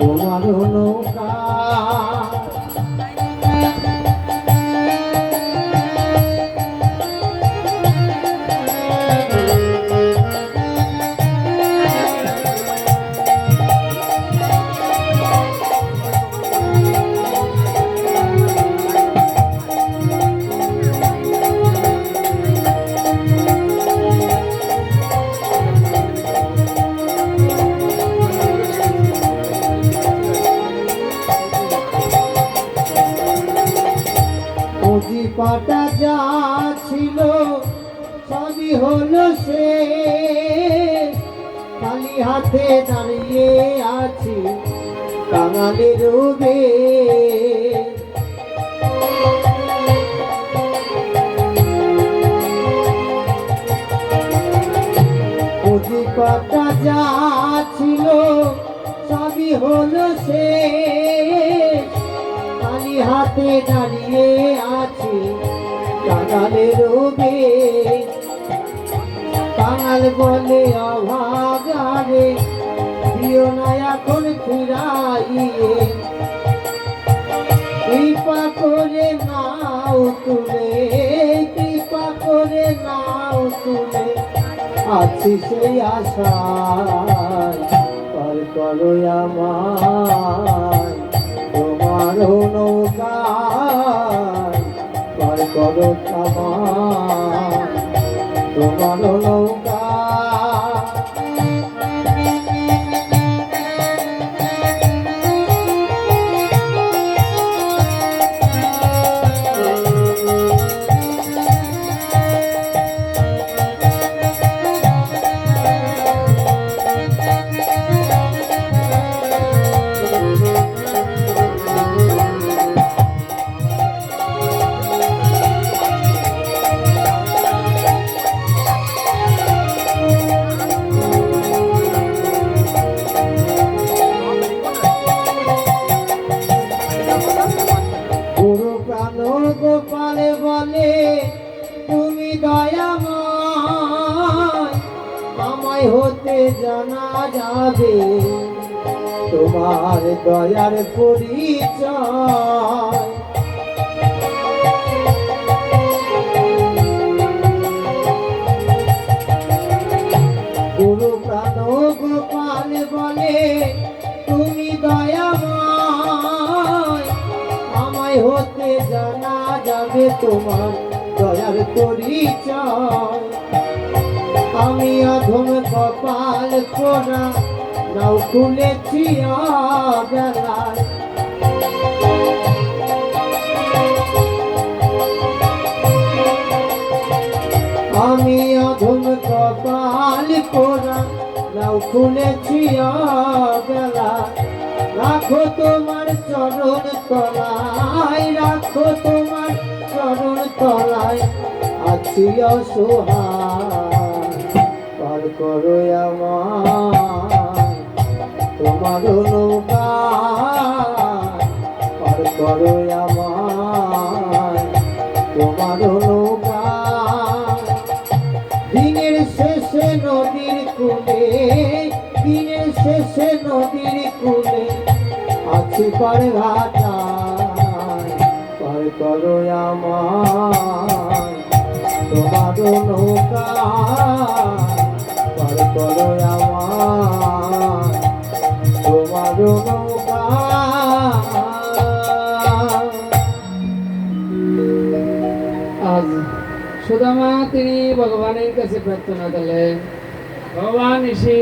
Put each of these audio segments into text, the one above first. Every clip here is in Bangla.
তোমার রূপে পাটা যা ছিল, সবই হলো সে খালি হাতে দাঁড়িয়ে আছি কাঙালের রূপে কাঙাল বলে অভাগারে দিও না এখন ফিরাইয়ে। কৃপা করে নাও তুলে কৃপা করে নাও তুলে আছি সেই আশা পার করো আমার তোমার নৌকা পার করো আমার তোমার যাবে তোমার দয়ার পরিচয়। গুরু প্রাণ গোপাল বলে, তুমি দয়াময়। আমায় হতে জানা যাবে তোমার দয়ার পরিচয়। কপাল পোড়া নাও খুলেছি বেলায় আমি অধম কপাল পোড়া, নাও খুলেছি বেলা রাখো তোমার চরণ তলায়, রাখো তোমার চরণ তলায়। আছি অসহায়। করো আমার তোমার নৌকা পার করো তোমার নৌকা দিনের শেষে নদীর কূলে, দিনের শেষে নদীর কূলে আছি পার ঘাটায় পার করো আমার তোমার নৌকা করো আমার। তোমার নৌকা। আজ সুদামা, তিনি ভগবানের কাছে প্রার্থনা করলেন। ভগবান এসে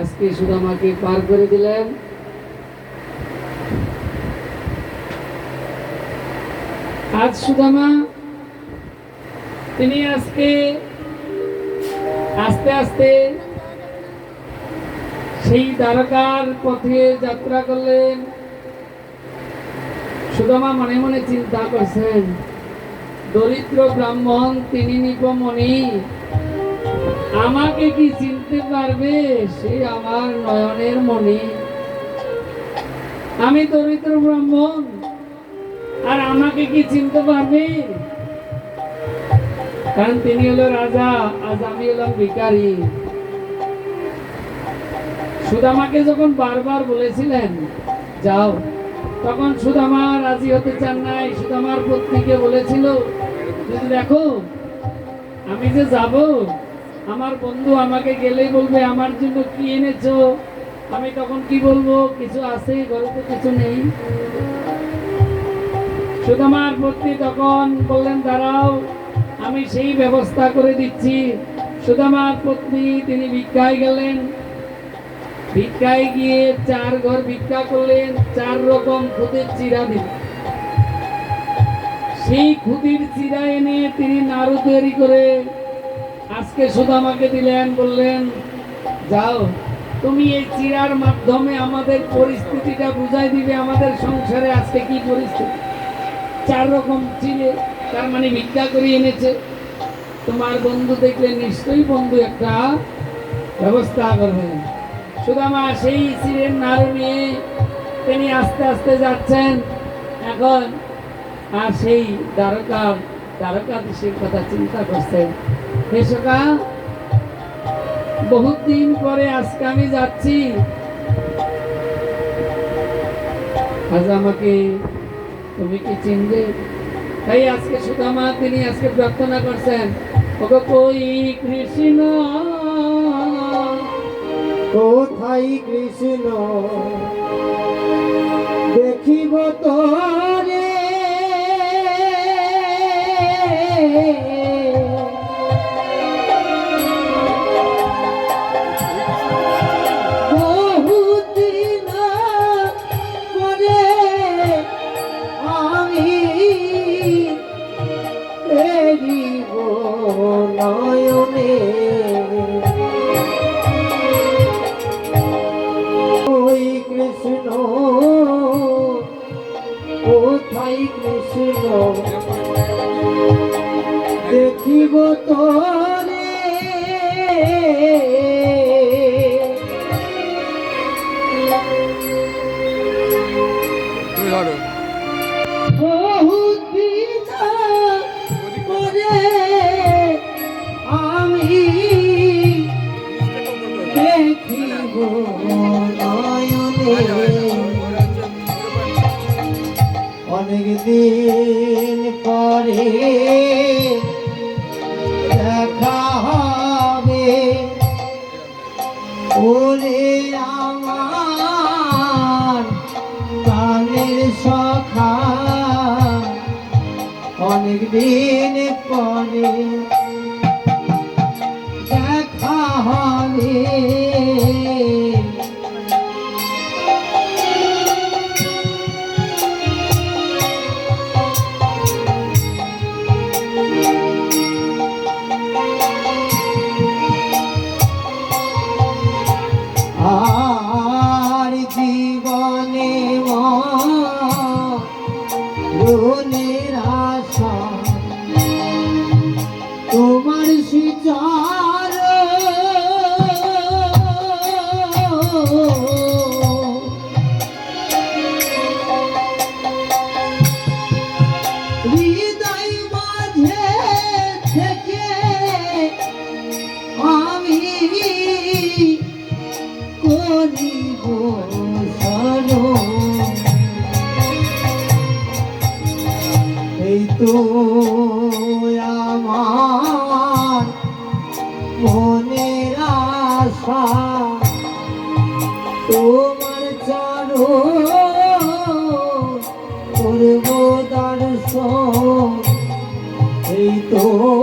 আজকে সুদামাকে পার করে দিলেন। আজ সুদামা, তিনি আজকে আস্তে আস্তে সেই দ্বারকার পথে যাত্রা করলেন। সুদামা মনে মনে চিন্তা করছেন, দরিদ্র ব্রাহ্মণ, তিনি নিপমণি, আমাকে কি চিনতে পারবে? সে আমার নয়নের মণি। আমি দরিদ্র ব্রাহ্মণ, আর আমাকে কি চিনতে পারবে? কারণ তিনি হলো রাজা, আজ আমি হলাম ভিকারি সুদামাকে যখন বারবার বলেছিলেন, যাও, তখন সুদামা রাজি হতে চান নাই। সুদামার পত্নীকে বলেছিল, যদি দেখো, আমি যে যাব, আমার বন্ধু আমাকে গেলেই বলবে, আমার জন্য কি এনেছো? আমি তখন কি বলব? কিছু আছে, ঘরে তো কিছু নেই। সুদামার পত্নী তখন বললেন, দাঁড়াও আমি সেই ব্যবস্থা করে দিচ্ছি। সুদামার পত্নী, তিনি ভিক্ষায় গেলেন। ভিক্ষায় গিয়ে চার ঘর ভিক্ষা করলেন, চার রকম খুদের চিরা দিলেন। সেই খুদির চিরা এনে তিনি নাড়ু তৈরি করে আজকে সুদামাকে দিলেন, বললেন, যাও, তুমি এই চিরার মাধ্যমে আমাদের পরিস্থিতিটা বুঝাই দিবে, আমাদের সংসারে আজকে কি পরিস্থিতি? চার রকম চিড়ে তার মানে মিথ্যা করে এনেছে। তোমার বন্ধু দেখলে নিশ্চয়ই বন্ধু একটা ব্যবস্থা করবে সুদামা সেই চিড়ের নাড়ু নিয়ে তিনি আস্তে আস্তে যাচ্ছেন। এখন আর সেই দ্বারকা দ্বারকাধীশের কথা চিন্তা করছেন। হে সখা, বহুত দিন পরে আজকে আমি যাচ্ছি। আজ আমাকে তুমি কি চিনবে? তাই আজকে সুদামা তিনি আজকে প্রার্থনা করছেন কই কৃষ্ণ? কোথায় কৃষ্ণ? দেখিব তোরে দেখিব নয়নে অনেক দিন পরে মনের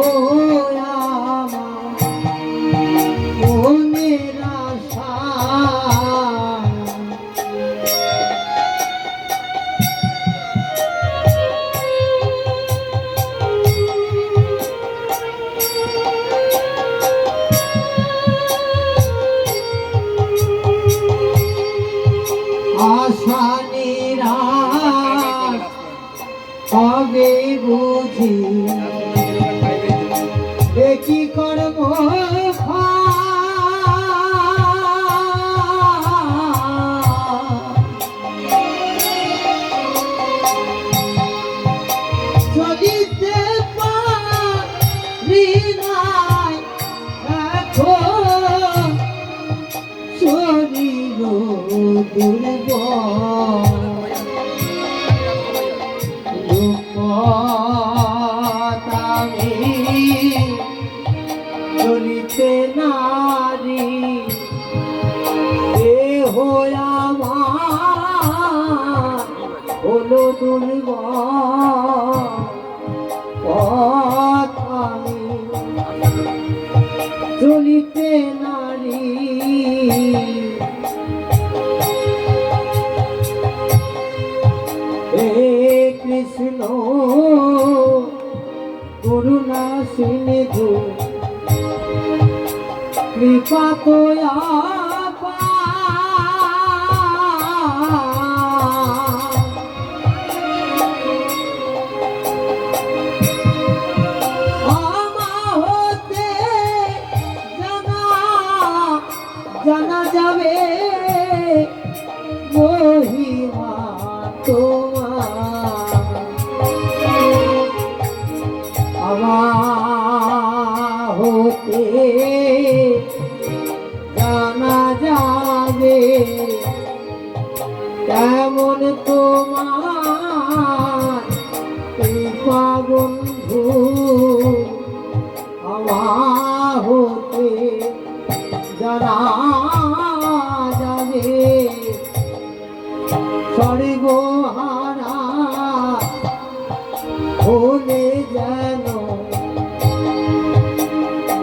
তো শরীর দুর্বল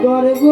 করব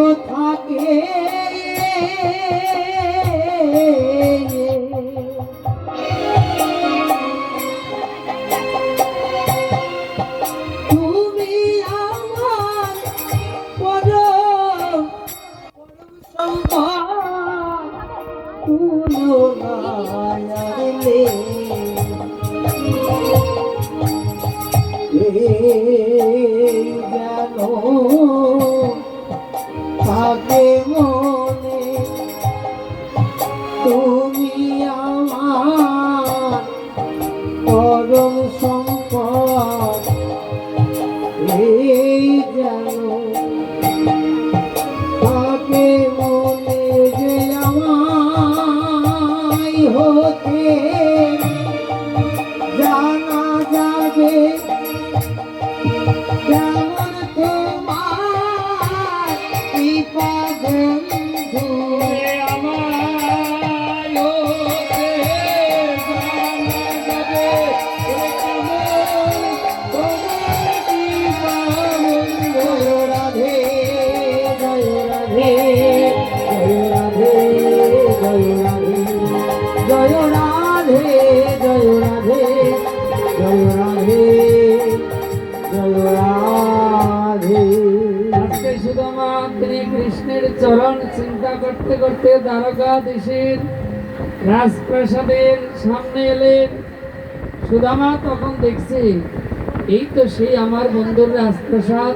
দ্বারকা দেশের রাজপ্রাসাদের সামনে এলেন সুদামা তখন দেখছে, এই তো সেই আমার বন্ধুর রাজপ্রাসাদ।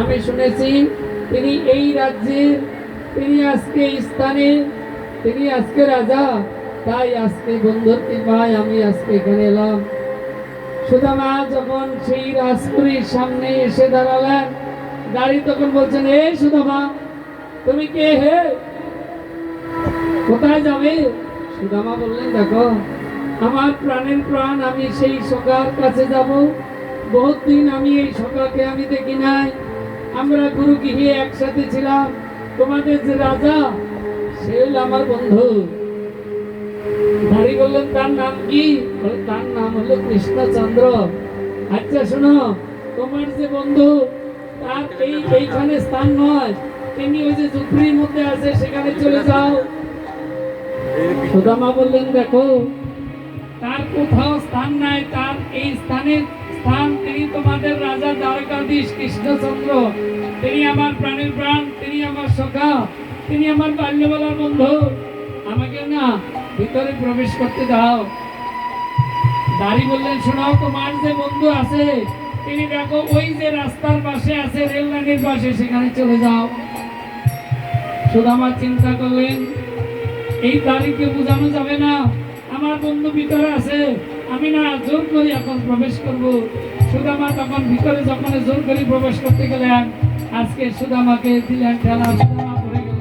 আমি শুনেছি তিনি এই রাজ্যের তিনি আজকে এই স্থানে, তিনি আজকে রাজা, তাই আজকে বন্ধুর কৃপায় আমি আজকে এখানে এলাম। সুদামা যখন সেই রাজপুরীর সামনে এসে দাঁড়ালেন গাড়ি তখন বলছেন, এ সুদামা, তুমি কে হে? কোথায় যাবে? সুদামা বললেন, দেখো, আমার প্রাণের প্রাণ, আমি সেই সখার কাছে যাব। বহুত দিন আমি এই সখাকে আমি দেখি নাই। আমরা গুরু গৃহে একসাথে ছিলাম। তোমাদের যে রাজা, সে আমার বন্ধু। দাঁড়ি বললেন, তার নাম কি? তার নাম হলো কৃষ্ণচন্দ্র। আচ্ছা শোনো, তোমার যে বন্ধু, তার এই, এইখানে স্থান নয়। তিনি ওই যে ঝুপড়ির মধ্যে আছে, সেখানে চলে যাও। সুদামা বললেন, দেখো, তার কোথাও স্থান নাই। তার এই স্থানের স্থান তিনি তোমাদের রাজা দ্বারকাধীশ কৃষ্ণচন্দ্র। তিনি আমার প্রাণের প্রাণ, তিনি আমার সখা, তিনি আমার বাল্যবেলার বন্ধু। আমাকে না ভিতরে প্রবেশ করতে দাও। দাঁড়ি বললেন, শোনাও, তোমার যে বন্ধু আছে, তিনি দেখো, ওই যে রাস্তার পাশে আছে, রেল লাইনের পাশে, সেখানে চলে যাও। সুদামা চিন্তা করলেন এই তারিখকে বোঝানো যাবে না। আমার বন্ধু ভিতরে আছে, আমি না জোর করি এখন প্রবেশ করব। সুদামা তখন ভিতরে যখন জোর করি প্রবেশ করতে গেলেন, আজকে সুদামাকে দিলেন ঠেলা, সুদামা পড়ে গেল।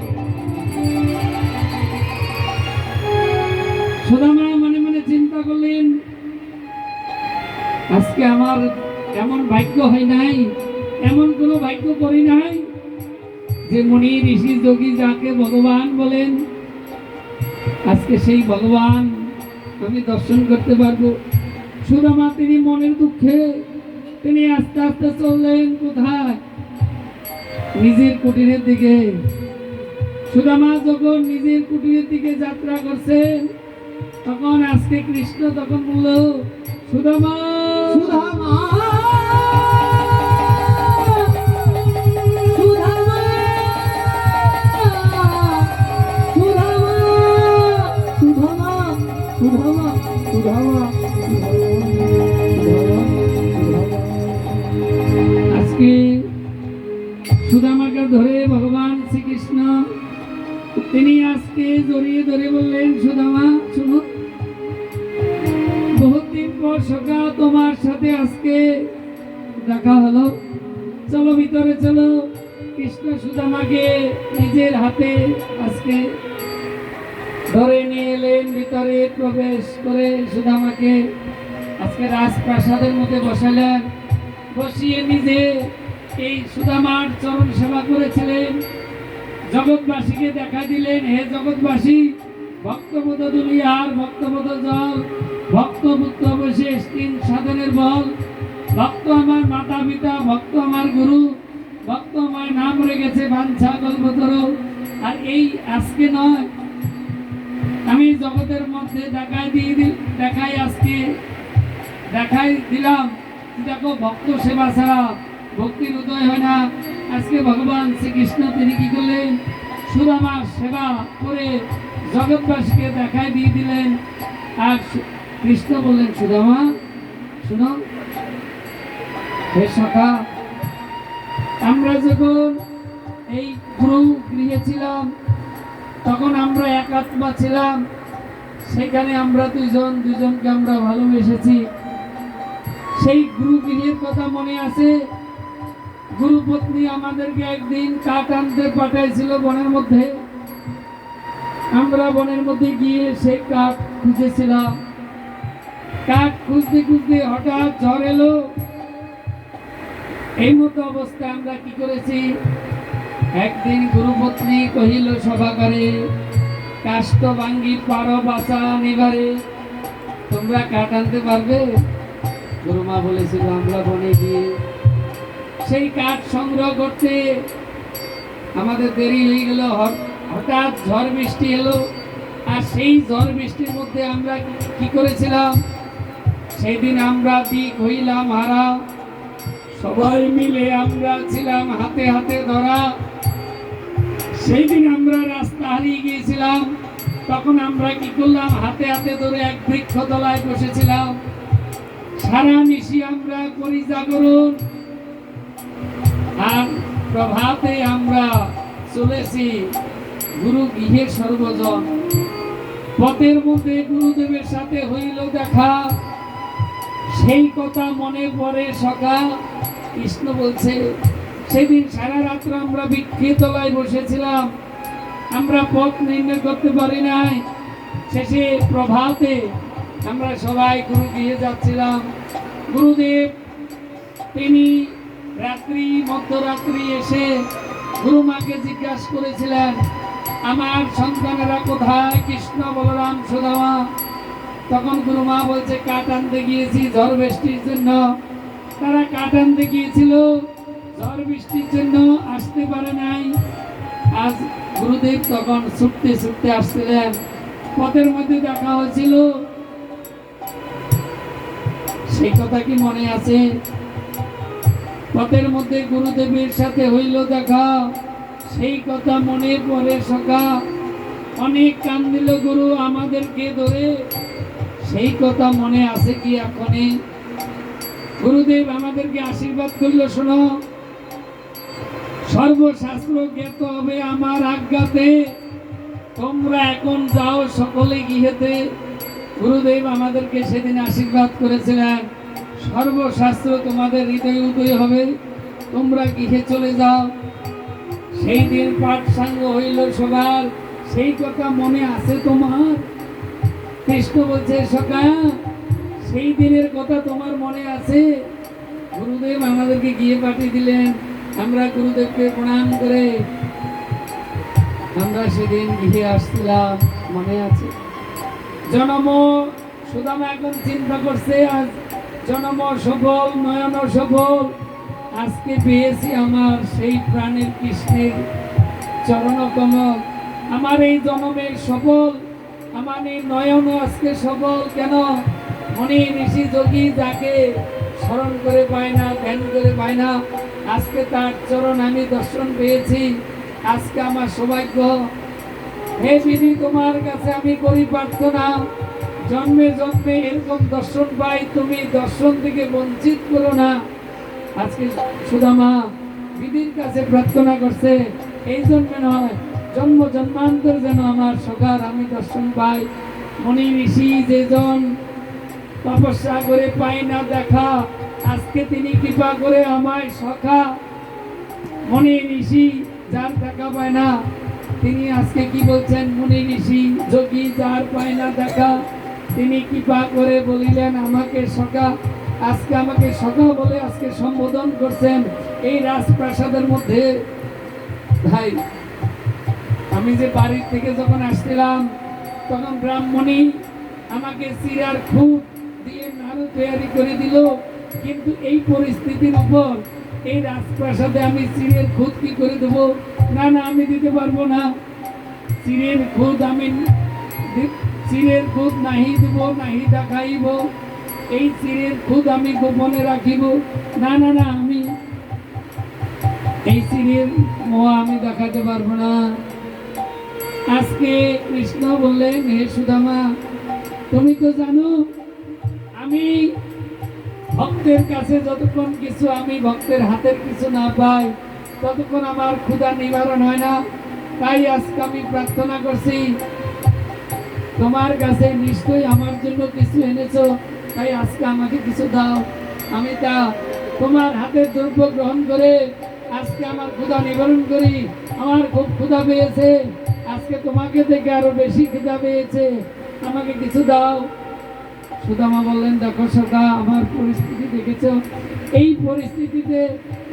সুদামা মনে মনে চিন্তা করলেন, আজকে আমার এমন ভাগ্য হয় নাই, এমন কোনো ভাগ্য করি নাই যে মনি ঋষি যোগী যাকে ভগবান বলেন আজকে সেই ভগবান আমি দর্শন করতে পারব। সুদামা তিনি মনের দুঃখে, তিনি আস্তে আস্তে চললেন কোথায়? নিজের কুটিরের দিকে। সুদামা যখন নিজের কুটিরের দিকে যাত্রা করছে, তখন আজকে কৃষ্ণ তখন বলল সুদামা সুধামা বললেন, সুদামা, শুনো। বহুত দিন পর সকাল তোমার সাথে আজকে দেখা হলো। চলো ভিতরে, চলো। কৃষ্ণ সুদামাকে নিজের হাতে আজকে ধরে নিয়ে এলেন, ভিতরে প্রবেশ করে সুদামাকে আজকে রাজপ্রাসাদের মধ্যে বসালেন। বসিয়ে নিজে এই সুদামার চরণ সেবা করেছিলেন। জগৎবাসীকে দেখা দিলেন, হে জগৎবাসী ভক্তবোধ দুলিয়ার ভক্তবোধ জল ভক্তপুত্র বশেষ তিন সাধনের বল। ভক্ত আমার মাতা পিতা ভক্ত আমার গুরু, ভক্ত আমার নাম রেখেছে বাঞ্ছা কল্পতর আর এই আজকে নয়, আমি জগতের মধ্যে দেখাই দিয়ে দিল দেখাই আজকে, দেখাই দিলাম দেখো ভক্ত সেবা ছাড়া ভক্তির উদয় হয় না। আজকে ভগবান শ্রীকৃষ্ণ তিনি কি করলেন? সুরামার সেবা করে জগৎবাসীকে দেখাই দিয়ে দিলেন। আর কৃষ্ণ বললেন সুদামা শুনো। হে সখা, আমরা যখন এই গুরু গৃহে ছিলাম, তখন আমরা একাত্মা ছিলাম। সেখানে আমরা দুজন দুজনকে আমরা ভালোবেসেছি। সেই গুরু গৃহের কথা মনে আছে? গুরুপত্নী আমাদেরকে একদিন কাঠ আনতে পাঠাইছিল বনের মধ্যে। আমরা বনের মধ্যে গিয়ে সেই কাঠ খুঁজেছিলাম। কাঠ খুঁজতে খুঁজতে হঠাৎ ঝড় এলো। এই মতো অবস্থায় আমরা কি করেছি? একদিন গুরুপত্নী কহিল সভাকারে কাষ্ট ভাঙ্গি পারো বাসা নিবারে, তোমরা কাঠ আনতে পারবে? গুরুমা বলেছিল, আমরা বনে গিয়ে সেই কাঠ সংগ্রহ করতে আমাদের দেরি হয়ে গেল হট- হঠাৎ ঝড় বৃষ্টি এলো, আর সেই ঝড় বৃষ্টির মধ্যে আমরা কি করেছিলাম? সেই দিন আমরা দিক হইলাম হারা। সবাই মিলে আমরা ছিলাম হাতে হাতে ধরা। সেই দিন আমরা রাস্তা হারিয়ে গিয়েছিলাম। তখন আমরা কি করলাম? হাতে হাতে ধরে এক বৃক্ষ তলায় বসেছিলাম। সারা নিশি আমরা করি জাগরণ। আর প্রভাতে আমরা চলেছি। গুরু গৃহে সর্বজন। পথের মধ্যে গুরুদেবের সাথে হইল দেখা। সেই কথা মনে পড়ে সকাল। কৃষ্ণ বলছে, সেদিন সারা রাত্র আমরা বৃক্ষে তলায় বসেছিলাম। আমরা পথ নির্ণয় করতে পারি নাই। শেষে প্রভাতে আমরা সবাই গুরু গিয়ে যাচ্ছিলাম। গুরুদেব, তিনি রাত্রি, মধ্যরাত্রি এসে গুরুমাকে জিজ্ঞাসা করেছিলেন আমার সন্তানেরা কোথায়? কৃষ্ণ বলরাম সুদামা। তখন গুরু মা বলছে, কাঠ আনতে গিয়েছি ঝড় বৃষ্টির জন্য। তারা কাঠ আনতে গিয়েছিল, ঝড় বৃষ্টির জন্য, আসতে পারে নাই। আজ গুরুদেব তখন ছুটতে ছুটতে আসছিলেন। পথের মধ্যে দেখা হয়েছিল। সেই কথা কি মনে আছে? পথের মধ্যে গুরুদেবের সাথে হইল দেখা। সেই কথা মনে পড়ে সখা। অনেক কান দিল গুরু আমাদেরকে ধরে। সেই কথা মনে আছে কি এখনই? গুরুদেব আমাদেরকে আশীর্বাদ করল, শোনো। সর্বশাস্ত্র জ্ঞাত হবে আমার আজ্ঞাতে। তোমরা এখন যাও সকলে গৃহেতে। গুরুদেব আমাদেরকে সেদিন আশীর্বাদ করেছিলেন। সর্বশাস্ত্র তোমাদের হৃদয় উদয় হবে। তোমরা গৃহে চলে যাও। সেই দিন পাঠ সাঙ্গ হইল সবার, সেই কথা মনে আছে তোমার? কৃষ্ণ বলছে সকা সেই দিনের কথা তোমার মনে আছে? গুরুদেব আমাদেরকে গিয়ে পাঠিয়ে দিলেন। আমরা গুরুদেবকে প্রণাম করে আমরা সেদিন গিয়ে আসছিলাম, মনে আছে? জনম, সুদামা এখন চিন্তা করছে, আজ জনম সফল, নয়ন সফল। আজকে পেয়েছি আমার সেই প্রাণের কৃষ্ণের চরণ কমল আমার এই জনমের সফল আমার এই নয়ন আজকে সফল কেন? মনে ঋষি যোগী যাকে স্মরণ করে পায় না, ধ্যান করে পায় না, আজকে তার চরণ আমি দর্শন পেয়েছি। আজকে আমার সৌভাগ্য। হে বিধি, তোমার কাছে আমি করি প্রার্থনা। জন্মে জন্মে এরকম দর্শন পাই, তুমি দর্শন থেকে বঞ্চিত করো না। আজকে সুদামা বিধির কাছে প্রার্থনা করছে, এই জন্মে নয়, জন্ম জন্মান্তর যেন আমার সকার আমি দর্শন পাই মনি ঋষি যেজন তপস্যা করে পাই না দেখা, আজকে তিনি কৃপা করে আমায় সখা মনি ঋষি যার দেখা পায় না, তিনি আজকে কি বলছেন? মুনি ঋষি যোগী যার পায় না দেখা, তিনি কৃপা করে বলিলেন, আমাকে সখা আজকে আমাকে সখা বলে আজকে সম্বোধন করছেন এই রাজপ্রাসাদের মধ্যে। ভাই, আমি যে বাড়ির থেকে যখন আসছিলাম, তখন ব্রাহ্মণী আমাকে চিরার খুব দিয়ে নাড়ু তৈরি করে দিল। কিন্তু এই পরিস্থিতির উপর এই রাজপ্রাসাদে আমি চিরের খুদ কি করে দেব? না না, আমি দিতে পারব না। চিরের খুদ আমি চিরের খুদ নাহি দেব, নাহি দেখাইব। এই চিরের খুদ আমি গোপনে রাখিব। না না না, আমি এই চিরের মোয়া আমি দেখাতে পারব না। আজকে কৃষ্ণ বললেন, হে সুদামা, তুমি তো জানো, আমি ভক্তের কাছে যতক্ষণ কিছু আমি ভক্তের হাতের কিছু না পাই, ততক্ষণ আমার ক্ষুধা নিবারণ হয় না। তাই আজকে আমি প্রার্থনা করছি, তোমার কাছে নিশ্চয়ই আমার জন্য কিছু এনেছো। তাই আজকে আমাকে কিছু দাও। আমি তা তোমার হাতের দ্রব্য গ্রহণ করে আজকে আমার ক্ষুধা নিবারণ করি। আমার খুব ক্ষুধা পেয়েছে। আজকে তোমাকে দেখে আরও বেশি ক্ষুধা পেয়েছে। আমাকে কিছু দাও। সুদামা বললেন, দেখো সদা আমার পরিস্থিতি দেখেছ। এই পরিস্থিতিতে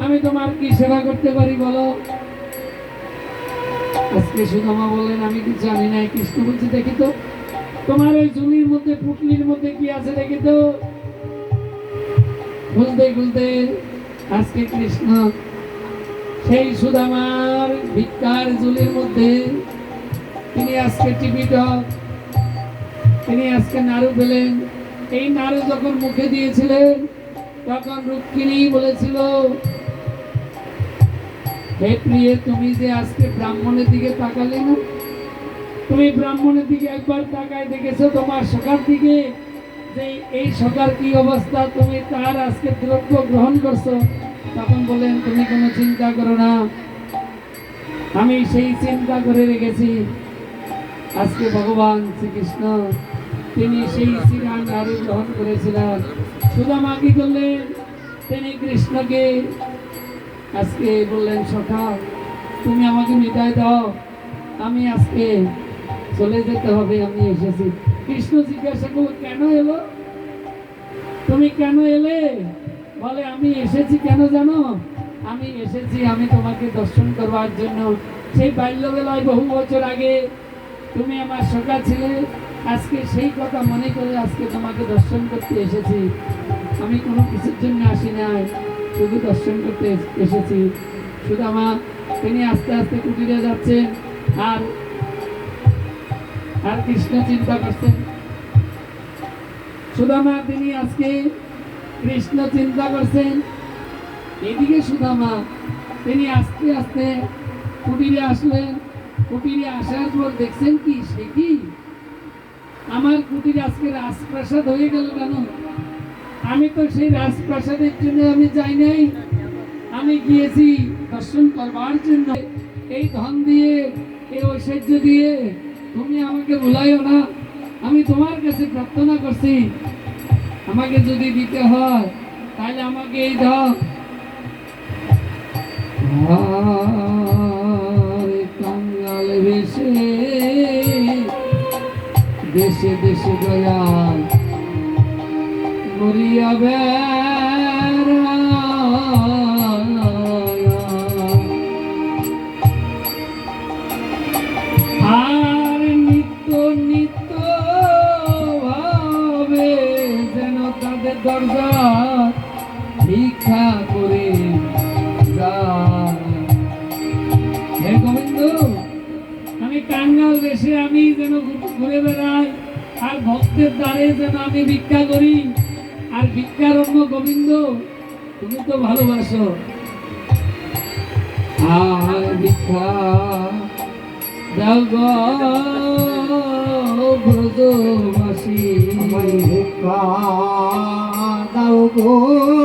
আমি তোমার কি সেবা করতে পারি বলো? আজকে সুদামা বললেন, আমি কিছু জানি না কৃষ্ণ বলছি, দেখি তো। তোমার ওই জমির মধ্যে, পুটলির মধ্যে কি আছে দেখি তো? খুলতে খুলতে আজকে কৃষ্ণ, সেই সুদামার ভিক্ষার জুলির মধ্যে তিনি আজকে টিভিটক তিনি আজকে নাড়ু পেলেন। এই নাড়ু যখন মুখে দিয়েছিলেন, তখন রুক্মিণী বলেছিল, হে প্রিয়ে, তুমি যে আজকে ব্রাহ্মণের দিকে তাকালে না তুমি ব্রাহ্মণের দিকে একবার তাকায় দেখেছ তোমার সকার দিকে? যে এই সকার কি অবস্থা? তুমি তার আজকে দ্রব্য গ্রহণ করছ। তখন বলেন তুমি কোনো চিন্তা করো না। আমি সেই চিন্তা করে রেখেছি। আজকে ভগবান শ্রীকৃষ্ণ, তিনি সেই শ্রীরাম নারী গ্রহণ করেছিলেন। সুদামা কি করলেন, তিনি কৃষ্ণকে আজকে বললেন, সখা, তুমি আমাকে মিটাই দাও। আমি আজকে চলে যেতে হবে, আমি এসেছি। কৃষ্ণ জিজ্ঞাসা করল, কেন এলো? তুমি কেন এলে? বলে, আমি এসেছি কেন জানো? আমি এসেছি, আমি তোমাকে দর্শন করবার জন্য। সেই বাল্যবেলায় বহু বছর আগে তুমি আমার সখা ছিলে। আজকে সেই কথা মনে করে আজকে তোমাকে দর্শন করতে এসেছি। আমি কোনো কিছুর জন্য আসি নাই, শুধু দর্শন করতে এসেছি। শুধু আমার তিনি আস্তে আস্তে কুটিরে যাচ্ছেন। আর আর কৃষ্ণ চিন্তা করছেন সুদামা, তিনি আজকে কৃষ্ণ চিন্তা করছেন। এদিকে সুদামা, তিনি আস্তে আস্তে কুটিরে আসলেন। কুটিরে আসার পর দেখছেন কি, সে কি? আমার কুটির আজকে রাজপ্রাসাদ হয়ে গেল কেন? আমি তো সেই রাজপ্রাসাদের জন্য আমি যাই নাই। আমি গিয়েছি দর্শন করবার জন্য। এই ধন দিয়ে, এই ঐশ্বর্য দিয়ে তুমি আমাকে ভুলাইও না। আমি তোমার কাছে প্রার্থনা করছি। আমাকে যদি দিতে হয়, তাহলে আমাকে এই দাও। কাঙ্গাল বেশে দেশে দেশে দয়াল করিয়া আর ভিক্ষা করে হে গোবিন্দ, আমি কাঙ্গাল দেশে আমি যেন ঘুরে বেড়াই, আর ভক্তের দ্বারে যেন আমি ভিক্ষা করি। আর ভিক্ষার অন্য গোবিন্দ, তুমি তো ভালোবাসো। আর ভিক্ষা দাও গো ব্রজবাসী। ভিক্ষা দাও গো